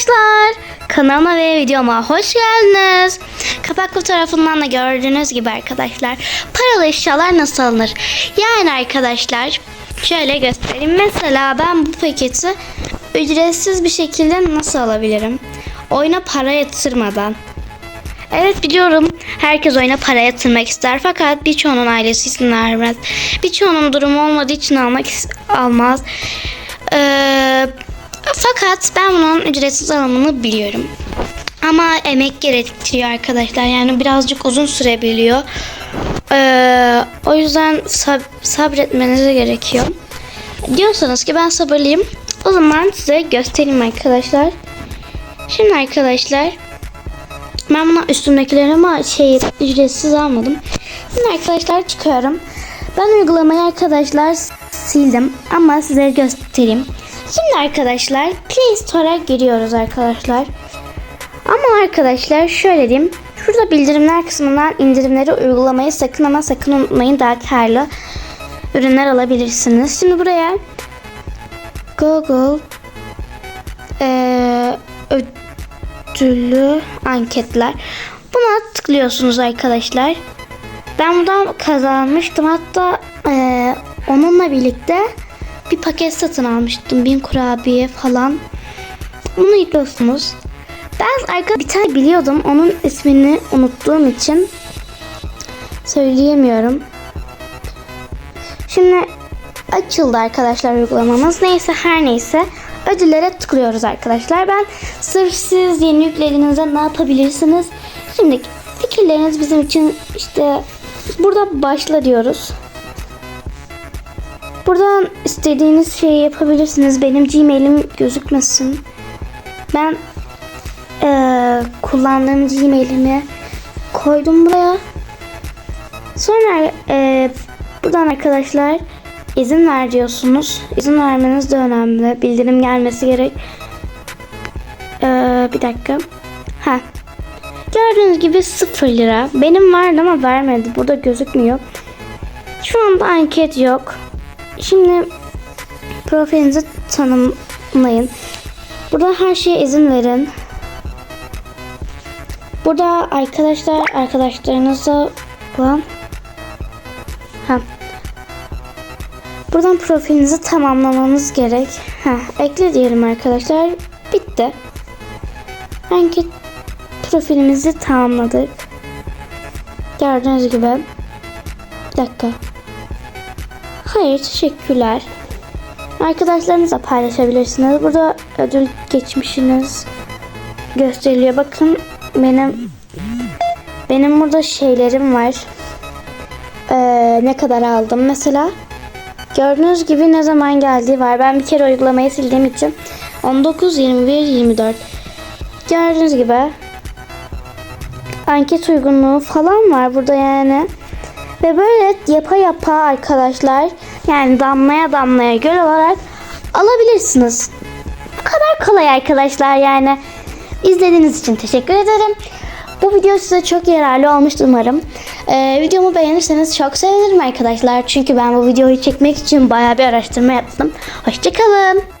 arkadaşlar. Kanalıma ve videoma hoş geldiniz. Kapak fotoğrafından da gördüğünüz gibi arkadaşlar paralı eşyalar nasıl alınır? Yani arkadaşlar şöyle göstereyim. Mesela ben bu paketi ücretsiz bir şekilde nasıl alabilirim? Oyuna para yatırmadan. Evet biliyorum herkes oyuna para yatırmak ister fakat birçoğunun ailesi izin vermez. Birçoğunun durumu olmadığı için almak almaz. Ee, fakat ben bunun ücretsiz alımını biliyorum. Ama emek gerektiriyor arkadaşlar. Yani birazcık uzun sürebiliyor. Ee, o yüzden sab- sabretmeniz gerekiyor. Diyorsanız ki ben sabırlıyım. O zaman size göstereyim arkadaşlar. Şimdi arkadaşlar ben buna üstümdekileri ama şey ücretsiz almadım. Şimdi arkadaşlar çıkıyorum. Ben uygulamayı arkadaşlar sildim ama size göstereyim. Şimdi arkadaşlar Play Store'a giriyoruz arkadaşlar. Ama arkadaşlar şöyle diyeyim. Şurada bildirimler kısmından indirimleri uygulamayı sakın ama sakın unutmayın. Daha karlı ürünler alabilirsiniz. Şimdi buraya Google eee ödüllü anketler. Buna tıklıyorsunuz arkadaşlar. Ben bundan kazanmıştım. Hatta eee, onunla birlikte bir paket satın almıştım. Bin kurabiye falan. Bunu yüklüyorsunuz. Ben arka bir tane biliyordum. Onun ismini unuttuğum için söyleyemiyorum. Şimdi açıldı arkadaşlar uygulamamız. Neyse her neyse ödüllere tıklıyoruz arkadaşlar. Ben sırf siz yeni yüklediğinizde ne yapabilirsiniz? Şimdi fikirleriniz bizim için işte burada başla diyoruz. Buradan istediğiniz şeyi yapabilirsiniz. Benim Gmail'im gözükmesin. Ben eee, kullandığım Gmail'imi koydum buraya. Sonra eee, buradan arkadaşlar izin ver diyorsunuz. İzin vermeniz de önemli. Bildirim gelmesi gerek. Eee, bir dakika. Ha. Gördüğünüz gibi 0 lira. Benim vardı ama vermedi. Burada gözükmüyor. Şu anda anket yok. Şimdi profilinizi tanımlayın. Burada her şeye izin verin. Burada arkadaşlar arkadaşlarınızla olan ha. Buradan profilinizi tamamlamanız gerek. Ha, ekle diyelim arkadaşlar. Bitti. Anket profilimizi tamamladık. Gördüğünüz gibi. Bir dakika. Hayır teşekkürler. Arkadaşlarınızla paylaşabilirsiniz. Burada ödül geçmişiniz gösteriliyor. Bakın benim benim burada şeylerim var. Ee, ne kadar aldım mesela. Gördüğünüz gibi ne zaman geldiği var. Ben bir kere uygulamayı sildiğim için 19, 21, 24. Gördüğünüz gibi anket uygunluğu falan var burada yani. Ve böyle yapa yapa arkadaşlar yani damlaya damlaya göl olarak alabilirsiniz. Bu kadar kolay arkadaşlar yani. İzlediğiniz için teşekkür ederim. Bu video size çok yararlı olmuştur umarım. Ee, videomu beğenirseniz çok sevinirim arkadaşlar. Çünkü ben bu videoyu çekmek için bayağı bir araştırma yaptım. Hoşçakalın.